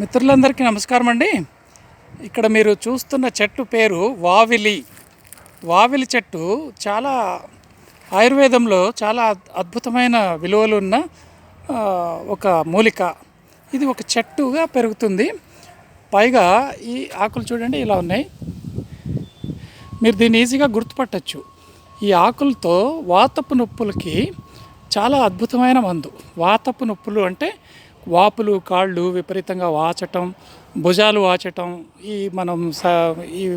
మిత్రులందరికీ నమస్కారం అండి. ఇక్కడ మీరు చూస్తున్న చెట్టు పేరు వావిలి. వావిలి చెట్టు చాలా ఆయుర్వేదంలో చాలా అద్- అద్భుతమైన విలువలు ఉన్న ఒక మూలిక. ఇది ఒక చెట్టుగా పెరుగుతుంది. పైగా ఈ ఆకులు చూడండి ఇలా ఉన్నాయి. మీరు దీన్ని ఈజీగా గుర్తుపట్టచ్చు. ఈ ఆకులతో వాతపు నొప్పులకి చాలా అద్భుతమైన మందు. వాతపు నొప్పులు అంటే వాపులు కాళ్ళు విపరీతంగా వాచటం భుజాలు వాచటం ఈ మనం స ఈ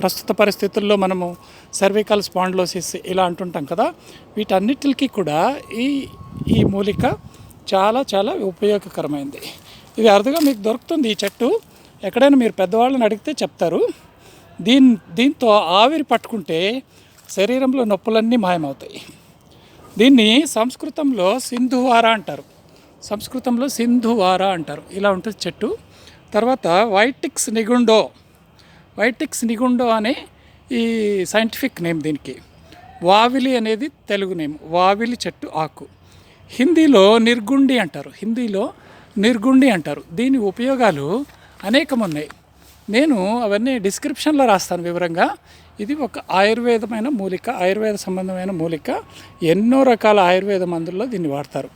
ప్రస్తుత పరిస్థితుల్లో మనము సర్వికల్ స్పాండ్లోసిస్ ఇలా అంటుంటాం కదా వీటన్నిటికీ కూడా ఈ ఈ మూలిక చాలా చాలా ఉపయోగకరమైంది. ఇది అరుదుగా మీకు దొరుకుతుంది ఈ చెట్టు. ఎక్కడైనా మీరు పెద్దవాళ్ళని అడిగితే చెప్తారు. దీని దీంతో ఆవిరి పట్టుకుంటే శరీరంలో నొప్పులన్నీ మాయమవుతాయి. దీన్ని సంస్కృతంలో సింధువార అంటారు. సంస్కృతంలో సింధువార అంటారు. ఇలా ఉంటుంది చెట్టు. తర్వాత వైటిక్స్ నిగుండో. వైటిక్స్ నిగుండో అనే ఈ సైంటిఫిక్ నేమ్ దీనికి. వావిలి అనేది తెలుగు నేమ్. వావిలి చెట్టు ఆకు. హిందీలో నిర్గుండి అంటారు. హిందీలో నిర్గుండి అంటారు. దీని ఉపయోగాలు అనేకం ఉన్నాయి నేను అవన్నీ డిస్క్రిప్షన్లో రాస్తాను వివరంగా. ఇది ఒక ఆయుర్వేదమైన మూలిక ఆయుర్వేద సంబంధమైన మూలిక. ఎన్నో రకాల ఆయుర్వేద మందుల్లో దీన్ని వాడతారు.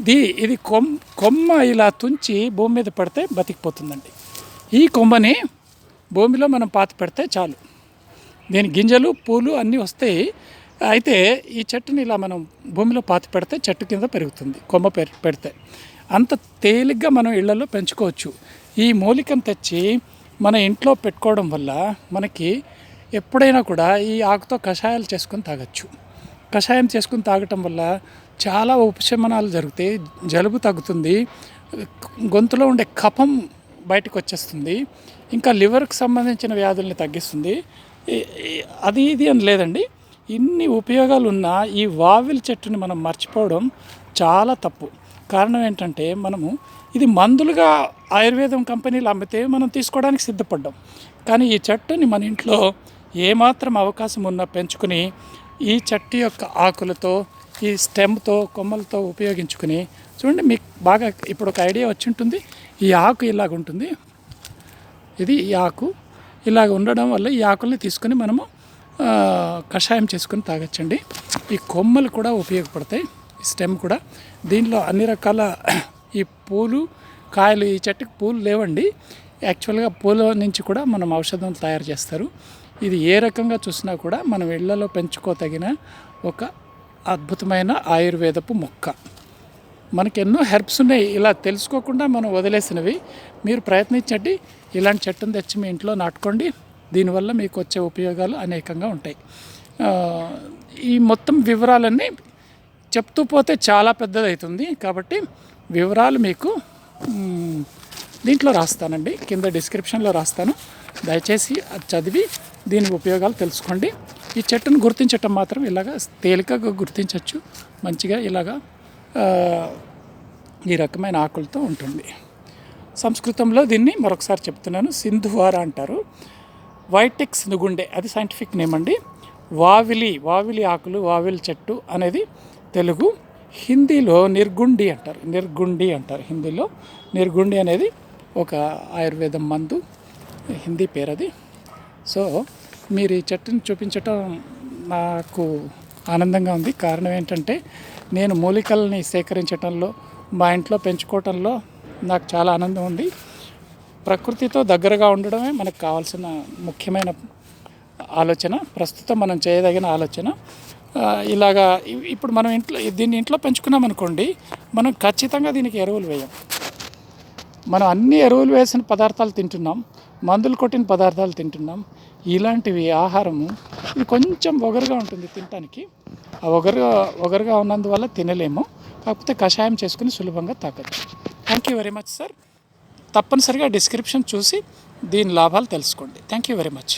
దీ ఇది కొమ్ కొమ్మ ఇలా తుంచి భూమి మీద పడితే బతికిపోతుందండి. ఈ కొమ్మని భూమిలో మనం పాత పెడితే చాలు. దీని గింజలు పూలు అన్నీ వస్తాయి. అయితే ఈ చెట్టుని ఇలా మనం భూమిలో పాతి పెడితే చెట్టు కింద పెరుగుతుంది కొమ్మ పెడితే. అంత తేలిగ్గా మనం ఇళ్ళలో పెంచుకోవచ్చు. ఈ మూలికను తెచ్చి మన ఇంట్లో పెట్టుకోవడం వల్ల మనకి ఎప్పుడైనా కూడా ఈ ఆకుతో కషాయాలు చేసుకొని తాగొచ్చు. కషాయం చేసుకుని తాగటం వల్ల చాలా ఉపశమనాలు జరుగుతాయి. జలుబు తగ్గుతుంది. గొంతులో ఉండే కఫం బయటకు వచ్చేస్తుంది. ఇంకా లివర్కి సంబంధించిన వ్యాధుల్ని తగ్గిస్తుంది. అది ఇది అని లేదండి. ఇన్ని ఉపయోగాలు ఉన్న ఈ వావిల్ చెట్టుని మనం మర్చిపోవడం చాలా తప్పు. కారణం ఏంటంటే మనము ఇది మందులుగా ఆయుర్వేదం కంపెనీలు అమ్మితే మనం తీసుకోవడానికి సిద్ధపడ్డాం. కానీ ఈ చెట్టుని మన ఇంట్లో ఏమాత్రం అవకాశం ఉన్నా పెంచుకుని ఈ చెట్టు యొక్క ఆకులతో ఈ స్టెమ్తో కొమ్మలతో ఉపయోగించుకుని చూడండి మీకు బాగా ఇప్పుడు ఒక ఐడియా వచ్చి ఉంటుంది. ఈ ఆకు ఇలాగ ఉంటుంది. ఇది ఈ ఆకు ఇలాగ ఉండడం వల్ల ఈ ఆకుల్ని తీసుకొని మనము కషాయం చేసుకొని తాగచ్చండి. ఈ కొమ్మలు కూడా ఉపయోగపడతాయి. స్టెమ్ కూడా. దీనిలో అన్ని రకాల ఈ పూలు కాయలు ఈ చెట్టుకి పూలు లేవండి. యాక్చువల్గా పూల నుంచి కూడా మనం ఔషధం తయారు చేస్తారు. ఇది ఏ రకంగా చూసినా కూడా మనం ఇళ్ళలో పెంచుకోతగిన ఒక అద్భుతమైన ఆయుర్వేదపు మొక్క. మనకి ఎన్నో హెర్బ్స్ ఉన్నాయి. ఇలా తెలుసుకోకుండా మనం వదిలేసినవి. మీరు ప్రయత్నించండి. ఇలాంటి చెట్టును తెచ్చి మీ ఇంట్లో నాటుకోండి. దీనివల్ల మీకు వచ్చే ఉపయోగాలు అనేకంగా ఉంటాయి. ఈ మొత్తం వివరాలన్నీ చెప్తూ పోతే చాలా పెద్దదవుతుంది కాబట్టి వివరాలు మీకు దీంట్లో రాస్తానండి. కింద డిస్క్రిప్షన్లో రాస్తాను. దయచేసి అది చదివి దీని ఉపయోగాలు తెలుసుకోండి. ఈ చెట్టును గుర్తించటం మాత్రం ఇలాగ తేలికగా గుర్తించవచ్చు మంచిగా ఇలాగా ఈ రకమైన ఆకులతో ఉంటుంది. సంస్కృతంలో దీన్ని మరొకసారి చెప్తున్నాను. సింధువార అంటారు. వైటెక్స్ నుగుండే అది సైంటిఫిక్ నేమ్ అండి. వావిలి వావిలి ఆకులు వావిలి చెట్టు అనేది తెలుగు హిందీలో నిర్గుండి అంటారు. నిర్గుండి అంటారు హిందీలో. నిర్గుండి అనేది ఒక ఆయుర్వేదం మందు హిందీ పేరు అది సో మీరు ఈ చెట్టుని చూపించటం నాకు ఆనందంగా ఉంది. కారణం ఏంటంటే నేను మూలికల్ని సేకరించటంలో మా ఇంట్లో పెంచుకోవటంలో నాకు చాలా ఆనందం ఉంది. ప్రకృతితో దగ్గరగా ఉండడమే మనకు కావాల్సిన ముఖ్యమైన ఆలోచన. ప్రస్తుతం మనం చేయదగిన ఆలోచన. ఇలాగా ఇప్పుడు మనం ఇంట్లో దీన్ని ఇంట్లో పెంచుకున్నాం అనుకోండి మనం ఖచ్చితంగా దీనికి ఎరువులు వేయం. మనం అన్ని ఎరువులు వేసిన పదార్థాలు తింటున్నాం మందులు కొట్టిన పదార్థాలు తింటున్నాం ఇలాంటివి ఆహారము ఇది కొంచెం ఒగరుగా ఉంటుంది తినటానికి. ఆ ఒగరుగా ఒగరుగా ఉన్నందువల్ల తినలేము కాకపోతే కషాయం చేసుకుని సులభంగా తాగచ్చు. Thank you very much sir తప్పనిసరిగా డిస్క్రిప్షన్ చూసి దీని లాభాలు తెలుసుకోండి. Thank you very much